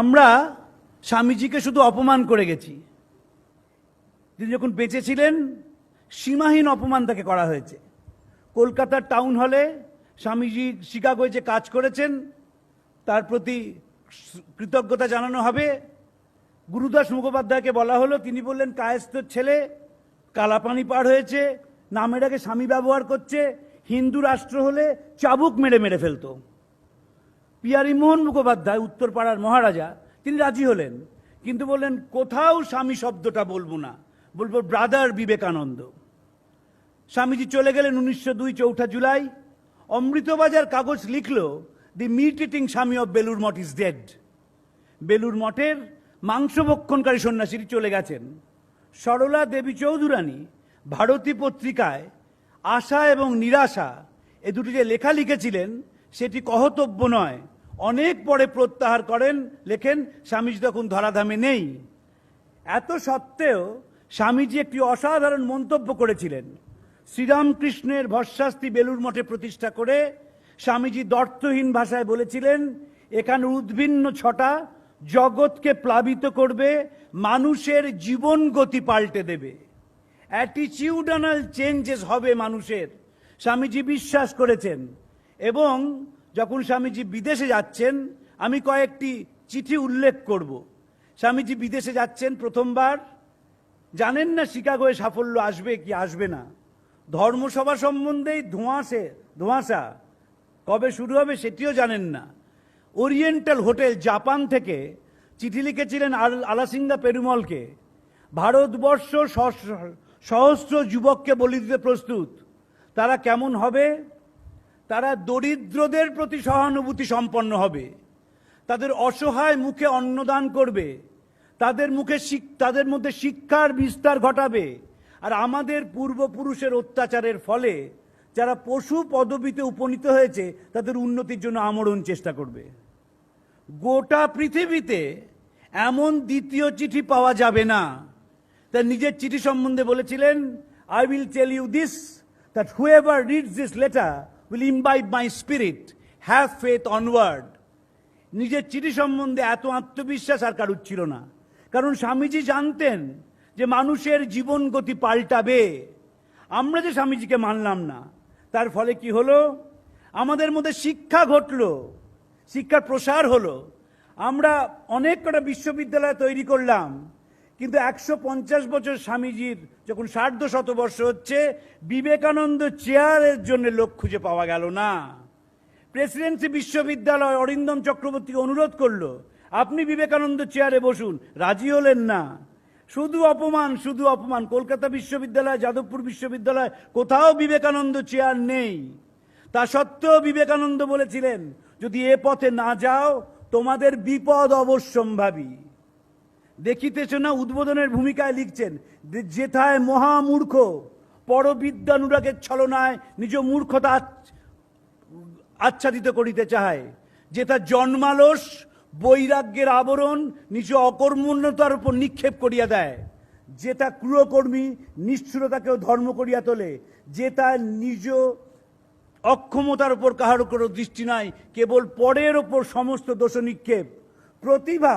আমরা স্বামীজিকে শুধু অপমান করে গেছি। তিনি যখন বেঁচে ছিলেন, সীমাহীন অপমান তাকে করা হয়েছে। কলকাতার টাউন হলে স্বামীজি শিকাগোয় যে কাজ করেছেন, তার প্রতি কৃতজ্ঞতা জানানো হবে। গুরুদাস মুখোপাধ্যায়কে বলা হলো, তিনি বললেন কায়েস্তর ছেলে, কালাপানি পার হয়েছে, নামের আগে স্বামী ব্যবহার করছে, হিন্দু রাষ্ট্র হলে চাবুক মেরে মেরে ফেলতো। পিয়ারি মোহন মুখোপাধ্যায়, উত্তরপাড়ার মহারাজা, তিনি রাজি হলেন। কিন্তু বললেন, কোথাও স্বামী শব্দটা বলব না। বলব, ব্রাদার বিবেকানন্দ। স্বামীজি চলে গেলেন উনিশশো দুই চৌঠা জুলাই। অমৃতবাজার কাগজ লিখল, the meat eating swami of Belur Math is dead. Belur মঠের মাংসভক্ষণকারী সন্ন্যাসীটি চলে গেছেন। সরলা দেবী চৌধুরানী ভারতী পত্রিকায় আশা এবং নিরাশা, এ দুটি যে লেখা লিখেছিলেন, সেটি কহতব্য নয়। অনেক পরে প্রত্যাহার করেন, লেখেন, স্বামীজি তখন ধরাধামে নেই। এত সত্ত্বেও স্বামীজি একটি অসাধারণ মন্তব্য করেছিলেন। শ্রীরামকৃষ্ণের ভস্যাস্তি বেলুর মঠে প্রতিষ্ঠা করে স্বামীজি দর্থহীন ভাষায় বলেছিলেন, এখানে উদ্ভিন্ন ছটা জগৎকে প্লাবিত করবে, মানুষের জীবন গতি পাল্টে দেবে। অ্যাটিচিউডানাল চেঞ্জেস হবে মানুষের। স্বামীজি বিশ্বাস করেছেন এবং যখন স্বামীজি বিদেশে যাচ্ছেন, আমি কয়েকটি চিঠি উল্লেখ করব। স্বামীজি বিদেশে যাচ্ছেন প্রথমবার। জানেন না শিকাগোয় সাফল্য আসবে কি আসবে না। ধর্মসভা সম্বন্ধেই ধোঁয়াশে, ধোঁয়াশা। কবে শুরু হবে সেটিও জানেন না। ওরিয়েন্টাল হোটেল জাপান থেকে চিঠি লিখেছিলেন আল- আলাসিঙ্গা পেরুমলকে। ভারতবর্ষ সহস্র যুবককে বলি দিতে প্রস্তুত। তারা কেমন হবে? তারা দরিদ্রদের প্রতি সহানুভূতি সম্পন্ন হবে। তাদের অসহায় মুখে অন্নদান করবে। তাদের মুখে তাদের মধ্যে শিক্ষার বিস্তার ঘটাবে। আর আমাদের পূর্বপুরুষের অত্যাচারের ফলে যারা পশু পদবিতে উপনীত হয়েছে, তাদের উন্নতির জন্য আমরণ চেষ্টা করবে। গোটা পৃথিবীতে এমন দ্বিতীয় চিঠি পাওয়া যাবে না। তার নিজের চিঠি সম্বন্ধে বলেছিলেন I will tell you this that whoever reads this letter will imbibe my spirit have faith onward নিজের চিঠি সম্বন্ধে এত আত্মবিশ্বাস আর কারুর ছিল না। কারণ স্বামীজি জানতেন যে মানুষের জীবন গতি পাল্টাবে। আমরা যে স্বামীজিকে মানলাম না, তার ফলে কি হলো? আমাদের মধ্যে শিক্ষা ঘটলো, শিক্ষার প্রসার হলো। আমরা অনেক কটা বিশ্ববিদ্যালয় তৈরি করলাম। কিন্তু একশো পঞ্চাশ বছর স্বামীজির যখন সার্ধ শতবর্ষ হচ্ছে, বিবেকানন্দ চেয়ারের জন্য লোক খুঁজে পাওয়া গেল না। প্রেসিডেন্সি বিশ্ববিদ্যালয় অরিন্দম চক্রবর্তীকে অনুরোধ করল, আপনি বিবেকানন্দ চেয়ারে বসুন, রাজি হলেন না। শুধু অপমান শুধু অপমান, কলকাতা বিশ্ববিদ্যালয়, যাদবপুর বিশ্ববিদ্যালয়, কোথাও বিবেকানন্দ চেয়ার নেই। তা সত্ত্বেও বিবেকানন্দ বলেছিলেন, যদি এ পথে না যাও, তোমাদের বিপদ অবশ্যম্ভাবী। দেখিতেছ না উদ্বোধনের ভূমিকায় লিখছেন যেথায় মহামূর্খ পরবিদ্যানুরাগের ছলনায় নিজ মূর্খতা আচ্ছাদিত করিতে চায় যে তার জন্মালস বৈরাগ্যের আবরণ নিজ অকর্মণ্যতার উপর নিক্ষেপ করিয়া দেয় যে তা ক্রুয়কর্মী নিষ্ঠুরতাকেও ধর্ম করিয়া তোলে যে তার নিজ অক্ষমতার উপর কাহার কোনো দৃষ্টি নাই, কেবল পরের ওপর সমস্ত দোষ নিক্ষেপ। প্রতিভা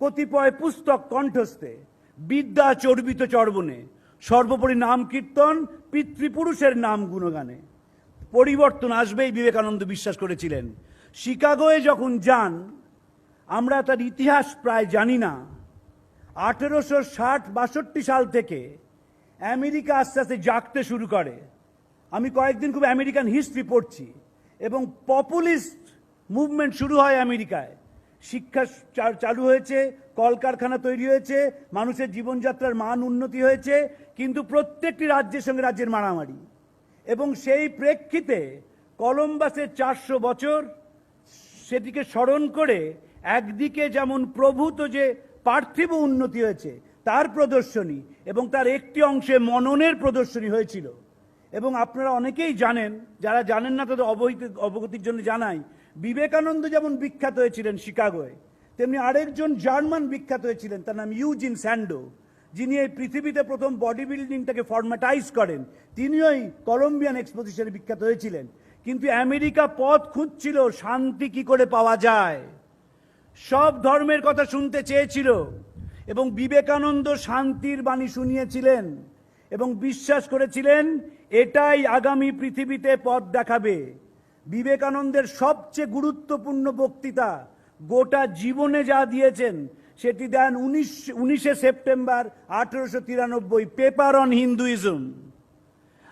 কতিপয় পুস্তক কণ্ঠস্থে, বিদ্যা চর্বিত চর্বণে, সর্বোপরি নাম কীর্তন, পিতৃপুরুষের নাম গুণগানে। পরিবর্তন আসবেই বিবেকানন্দ বিশ্বাস করেছিলেন। শিকাগোয় যখন যান, আমরা তার ইতিহাস প্রায় জানি না। আঠেরোশো ষাট বাষট্টি সাল থেকে আমেরিকা আস্তে আস্তে জাগতে শুরু করে। আমি কয়েকদিন খুব আমেরিকান হিস্ট্রি পড়ছি এবং পপুলিস্ট মুভমেন্ট শুরু হয় আমেরিকায়। শিক্ষা চালু হয়েছে, কলকারখানা তৈরি হয়েছে, মানুষের জীবনযাত্রার মান উন্নতি হয়েছে, কিন্তু প্রত্যেকটি রাজ্যের সঙ্গে রাজ্যের মারামারি। এবং সেই প্রেক্ষিতে কলম্বাসের চারশো বছর সেটিকে স্মরণ করে একদিকে যেমন প্রভূত যে পার্থিব উন্নতি হয়েছে, তার প্রদর্শনী এবং তার একটি অংশে মননের প্রদর্শনী হয়েছিল। এবং আপনারা অনেকেই জানেন, যারা জানেন না তাদের অবহিত অবগতির জন্য জানাই বিবেকানন্দ যেমন বিখ্যাত হয়েছিলেন শিকাগোয়, তেমনি আরেকজন জার্মান বিখ্যাত হয়েছিলেন, তার নাম ইউজিন স্যান্ডো, যিনি এই পৃথিবীতে প্রথম বডি বিল্ডিংটাকে ফরম্যাটাইজ করেন। তিনিও এই কলম্বিয়ান এক্সপোজিশনে বিখ্যাত হয়েছিলেন। কিন্তু আমেরিকা পথ খুঁজছিল, শান্তি কি করে পাওয়া যায়? সব ধর্মের কথা শুনতে চেয়েছিল এবং বিবেকানন্দ শান্তির বাণী শুনিয়েছিলেন এবং বিশ্বাস করেছিলেন, এটাই আগামী পৃথিবীতে পথ দেখাবে। বিবেকানন্দের সবচেয়ে গুরুত্বপূর্ণ বক্তৃতা গোটা জীবনে যা দিয়েছেন, সেটি দেন উনিশ, উনিশে সেপ্টেম্বর আঠেরোশো তিরানব্বই পেপার অন হিন্দুইজম।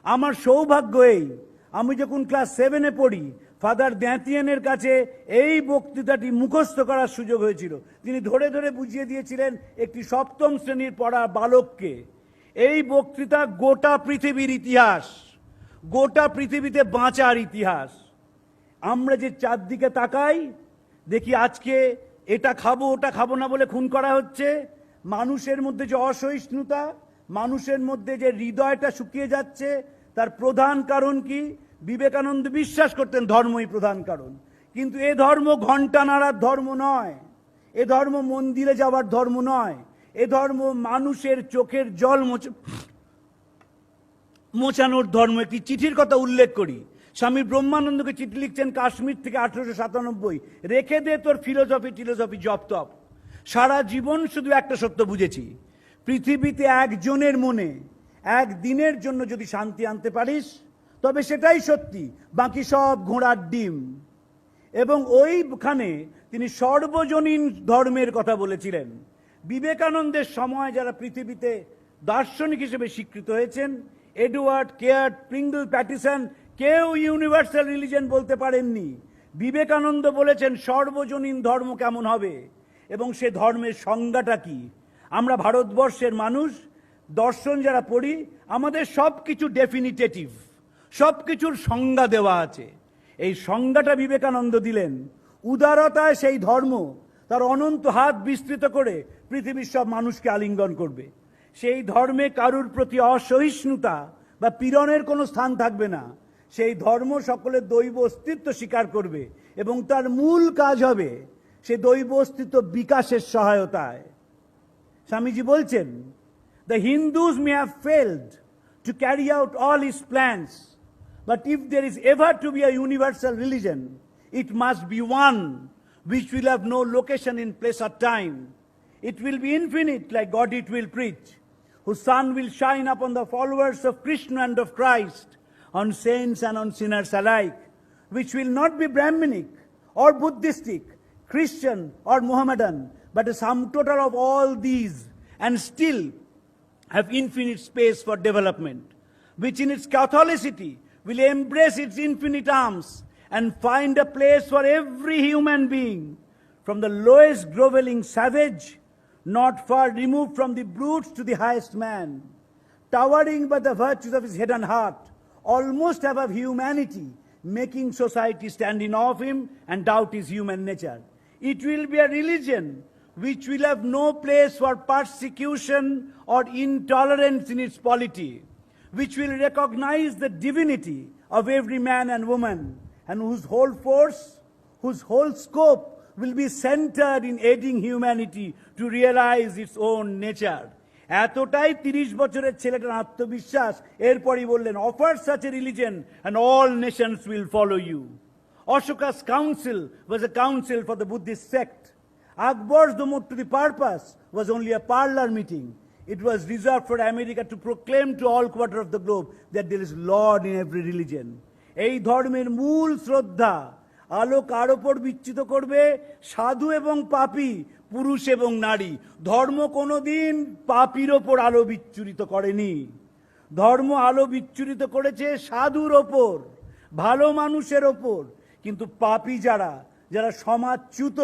আমার সৌভাগ্য এই, আমি যখন ক্লাস সেভেনে পড়ি, ফাদার দ্যাতিয়ানের কাছে এই বক্তৃতাটি মুখস্থ করার সুযোগ হয়েছিল। তিনি ধরে ধরে বুঝিয়ে দিয়েছিলেন একটি সপ্তম শ্রেণির পড়া বালককে। এই বক্তৃতা গোটা পৃথিবীর ইতিহাস, গোটা পৃথিবীতে বাঁচার ইতিহাস। আমরা যে চারদিকে তাকাই, দেখি আজকে এটা খাব, ওটা খাব না বলে খুন করা হচ্ছে। মানুষের মধ্যে যে অসহিষ্ণুতা, মানুষের মধ্যে যে হৃদয়টা শুকিয়ে যাচ্ছে, তার প্রধান কারণ কি? বিবেকানন্দ বিশ্বাস করতেন ধর্মই প্রধান কারণ। কিন্তু এ ধর্ম ঘণ্টা নাড়ার ধর্ম নয়। এ ধর্ম মন্দিরে যাওয়ার ধর্ম নয়। এ ধর্ম মানুষের চোখের জল মোচ মোচানোর ধর্ম। একটি চিঠির কথা উল্লেখ করি। স্বামী ব্রহ্মানন্দকে চিঠি লিখছেন কাশ্মীর থেকে আঠেরোশো সাতানব্বই। রেখে দে তোর ফিলোসফি, টিলোসফি জপ তপ। সারা জীবন শুধু একটা সত্য বুঝেছি। পৃথিবীতে একজনের মনে, এক দিনের জন্য যদি শান্তি আনতে পারিস, তবে সেটাই সত্যি, বাকি সব ঘোড়ার ডিম। এবং ওইখানে তিনি সর্বজনীন ধর্মের কথা বলেছিলেন। বিবেকানন্দের সময় যারা পৃথিবীতে দার্শনিক হিসেবে স্বীকৃত হয়েছেন, এডওয়ার্ড কেয়ার্ট প্রিঙ্গল প্যাটিসন কেউ ইউনিভার্সাল রিলিজন বলতে পারেননি। বিবেকানন্দ বলেছেন, সর্বজনীন ধর্ম কেমন হবে এবং সে ধর্মের সংজ্ঞাটা কি? আমরা ভারতবর্ষের মানুষ, দর্শন যারা পড়ি, আমাদের সব কিছু ডেফিনিটেটিভ সব কিছুর সংজ্ঞা দেওয়া আছে। এই সংজ্ঞাটা বিবেকানন্দ দিলেন। উদারতায় সেই ধর্ম তার অনন্ত হাত বিস্তৃত করে পৃথিবীর সব মানুষকে আলিঙ্গন করবে। সেই ধর্মে কারুর প্রতি অসহিষ্ণুতা বা পীড়নের কোনো স্থান থাকবে না। সেই ধর্ম সকলের দৈব অস্তিত্ব স্বীকার করবে এবং তার মূল কাজ হবে সে দৈব অস্তিত্ব বিকাশের সহায়তায় স্বামীজি বলছেন the Hindus may have failed to carry out all his plans but if there is ever to be a universal religion it must be one which will have no location in place or time. It will be infinite, like God it will preach, whose sun will shine upon the followers of Krishna and of Christ, on saints and on sinners alike, which will not be Brahminic or Buddhistic, Christian or Mohammedan, but a sum total of all these, and still have infinite space for development, which in its Catholicity will embrace its infinite arms and find a place for every human being, from the lowest groveling savage, not far removed from the brutes to the highest man, towering by the virtues of his head and heart, almost above humanity, making society stand in awe of him and doubt his human nature. It will be a religion which will have no place for persecution or intolerance in its polity, which will recognize the divinity of every man and woman, and whose whole force, whose whole scope will be centered in aiding humanity to realize its own nature. এতটাই তিরিশ বছরের ছেলেটার আত্মবিশ্বাস এরপরই বললেন offer such a religion and all nations will follow you Ashoka's council was a council for the Buddhist sect. Akbar's the move to the purpose was only a parlor meeting. It was reserved for America to proclaim to all quarter of the globe that there is Lord in every religion. এই ধর্মের মূল শ্রদ্ধা আলো কার ওপর বিচ্যুত করবে? সাধু এবং পাপী, পুরুষ এবং নারী। ধর্ম কোনোদিন পাপির ওপর আলো বিচ্ছুরিত করেনি। ধর্ম আলো বিচ্ছুরিত করেছে সাধুর ওপর, ভালো মানুষের ওপর। কিন্তু পাপী যারা যারা সমাজচ্যুত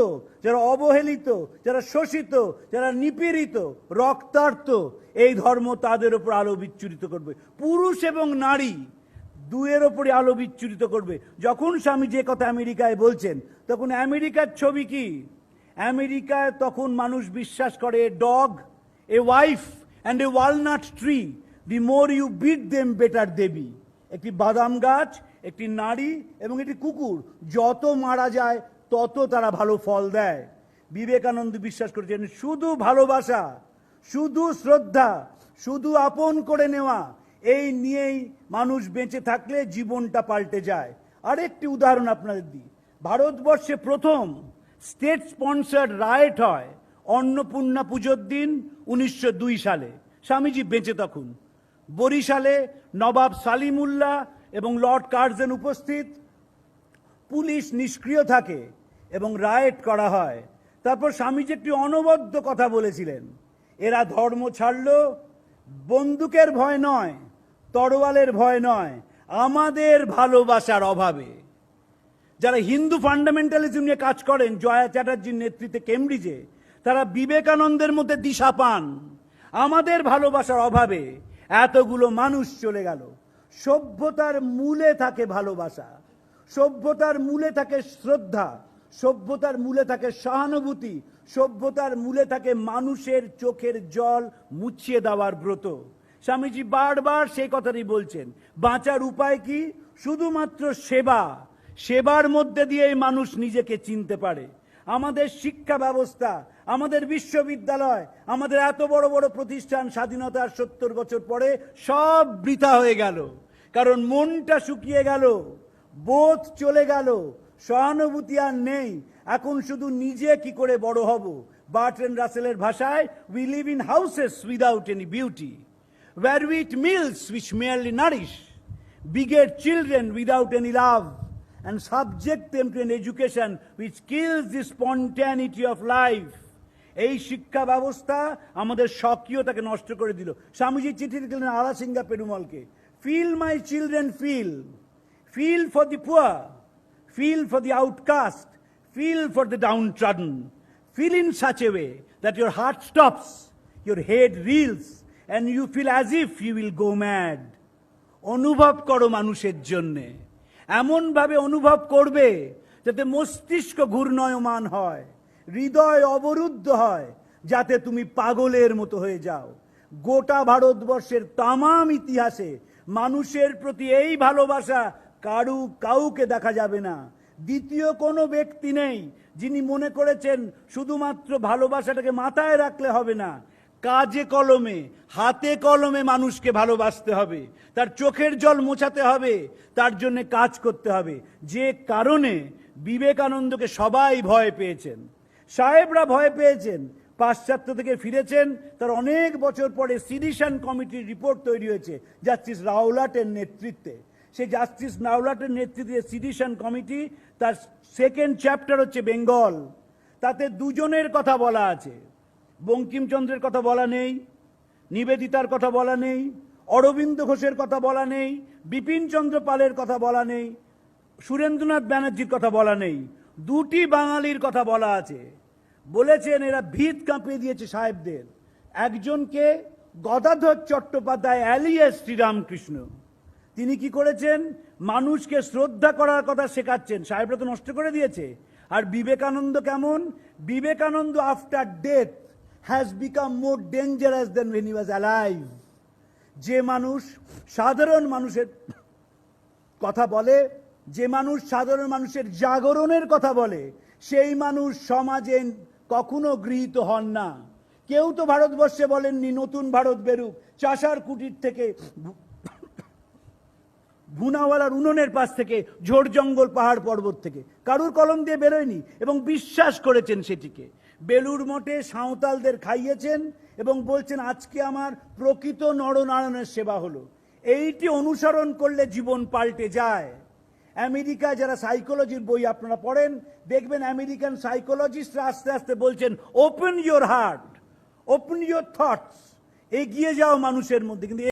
যারা অবহেলিত, যারা শোষিত, যারা নিপীড়িত, রক্তার্ত, এই ধর্ম তাদের ওপর আলো বিচ্ছুরিত করবে। পুরুষ এবং নারী দুয়ের ওপরে আলো বিচ্ছুরিত করবে। যখন স্বামী যে কথা আমেরিকায় বলছেন, তখন আমেরিকার ছবি কি? আমেরিকায় তখন মানুষ বিশ্বাস করে dog a wife and a walnut tree the more you beat them better দেবী একটি বাদাম গাছ, একটি নারী এবং একটি কুকুর। যত মারা যায়, তত তারা ভালো ফল দেয়। বিবেকানন্দ বিশ্বাস করেছেন, শুধু ভালোবাসা, শুধু শ্রদ্ধা, শুধু আপন করে নেওয়া এই নিয়েই মানুষ বেঁচে থাকলে জীবনটা পাল্টে যায়। আরেকটি উদাহরণ আপনাদের দিই। ভারতবর্ষে প্রথম স্টেট স্পন্সার্ড রাইট হয় অন্নপূর্ণা পুজোর দিন উনিশশো দুই সালে। স্বামীজি বেঁচে তখন। বরিশালে নবাব সালিমুল্লাহ এবং লর্ড কার্জন উপস্থিত। পুলিশ নিষ্ক্রিয় থাকে এবং রায়েট করা হয়। তারপর স্বামীজি একটি অনবদ্য কথা বলেছিলেন। এরা ধর্ম ছাড়ল, বন্দুকের ভয় নয় তরোয়ালের ভয় নয়, আমাদের ভালোবাসার অভাবে। যারা হিন্দু ফান্ডামেন্টালিজম নিয়ে কাজ করেন, জয়া চ্যাটার্জির নেতৃত্বে কেমব্রিজে, তারা বিবেকানন্দের মধ্যে দিশা পান। আমাদের ভালোবাসার অভাবে এতগুলো মানুষ চলে গেল। সভ্যতার মূলে থাকে ভালোবাসা, সভ্যতার মূলে থাকে শ্রদ্ধা, সভ্যতার মূলে থাকে সহানুভূতি, সভ্যতার মূলে থাকে মানুষের চোখের জল মুছিয়ে দেওয়ার ব্রত। স্বামীজি বারবার সেই কথাটি বলছেন। বাঁচার উপায় কি? শুধুমাত্র সেবা। সেবার মধ্যে দিয়েই মানুষ নিজেকে চিনতে পারে। আমাদের শিক্ষা ব্যবস্থা, আমাদের বিশ্ববিদ্যালয়, আমাদের এত বড় বড় প্রতিষ্ঠান স্বাধীনতার সত্তর বছর পরে সব বৃথা হয়ে গেল। কারণ মনটা শুকিয়ে গেল, বোধ চলে গেল, সহানুভূতি আর নেই। এখন শুধু নিজে কি করে বড় হব? বার্ট্রেন রাসেলের ভাষায় we live in houses without any beauty where we eat meals which merely nourish, beget children without any love, and subject them to an education which kills the spontaneity of life. এই শিক্ষা ব্যবস্থা আমাদের সক্রিয়তাকে নষ্ট করে দিল। স্বামীজি চিঠি দিলেন Alasinga পেরুমলকে। Feel my children feel feel for the poor feel for the outcast feel for the downtrodden feel in such a way that your heart stops your head reels and you feel as if you will go mad. অনুভব করো মানুষের জন্যে। এমনভাবে অনুভব করবে যাতে মস্তিষ্ক ঘূর্ণয়মান হয়, হৃদয় অবরুদ্ধ হয়, যাতে তুমি পাগলের মতো হয়ে যাও। গোটা ভারতবর্ষের তামাম ইতিহাসে মানুষের প্রতি এই ভালোবাসা কারু কাউকে দেখা যাবে না। দ্বিতীয় কোনো ব্যক্তি নেই যিনি মনে করেছেন শুধুমাত্র ভালোবাসাটাকে মাথায় রাখলে হবে না কাজে কলমে, হাতে কলমে মানুষকে ভালোবাসতে হবে। তার চোখের জল মোছাতে হবে, তার জন্য কাজ করতে হবে। যে কারণে বিবেকানন্দকে সবাই ভয় পেয়েছেন। সাহেবরা ভয় পেয়েছেন, পাশ্চাত্য থেকে ফিরেছেন, তার অনেক বছর পরে সিডিশন কমিটির রিপোর্ট তৈরি হয়েছে, জাস্টিস রাওলাটের নেতৃত্বে। সেই জাস্টিস রাওলাটের নেতৃত্বে সিডিশন কমিটি, তার সেকেন্ড চ্যাপ্টার হচ্ছে বেঙ্গল। তাতে দুজনের কথা বলা আছে। বঙ্কিমচন্দ্রের কথা বলা নেই, নিবেদিতার কথা বলা নেই, অরবিন্দ ঘোষের কথা বলা নেই, বিপিনচন্দ্র পালের কথা বলা নেই, সুরেন্দ্রনাথ ব্যানার্জির কথা বলা নেই, দুটি বাঙালির কথা বলা আছে। বলেছেন এরা ভিত কাঁপিয়ে দিয়েছে সাহেবদের। একজনকে গদাধর চট্টোপাধ্যায় অ্যালিয়াস শ্রীরামকৃষ্ণ। তিনি কি করেছেন? মানুষকে শ্রদ্ধা করার কথা শেখাচ্ছেন। সাহেবরা তো নষ্ট করে দিয়েছে। আর বিবেকানন্দ কেমন? Vivekananda after death. Has become more dangerous than when was alive যে মানুষ সাধারণ মানুষের কথা বলে, যে মানুষ সাধারণ মানুষের জাগরণের কথা বলে, সেই মানুষ সমাজে কখনো গৃহীত হন না। কেউ তো ভারতবর্ষে বলেননি, নতুন ভারত বেরুক। চাষার কুটির থেকে, ভুনাওয়ালার উনুনের পাশ থেকে, ঝোড় জঙ্গল পাহাড় পর্বত থেকে। কারুর কলম দিয়ে বেরোয়নি এবং বিশ্বাস করেছেন সেটিকে। বেলুর মঠে সাঁওতালদের খাইয়েছেন এবং বলছেন, আজকে আমার প্রকৃত নরনারায়ণের সেবা হলো। এইটি অনুসরণ করলে জীবন পাল্টে যায়। আমেরিকা যারা সাইকোলজির বই আপনারা পড়েন, দেখবেন আমেরিকান সাইকোলজিস্টরা আস্তে আস্তে বলছেন open your heart open your thoughts এগিয়ে যাও মানুষের মধ্যে। কিন্তু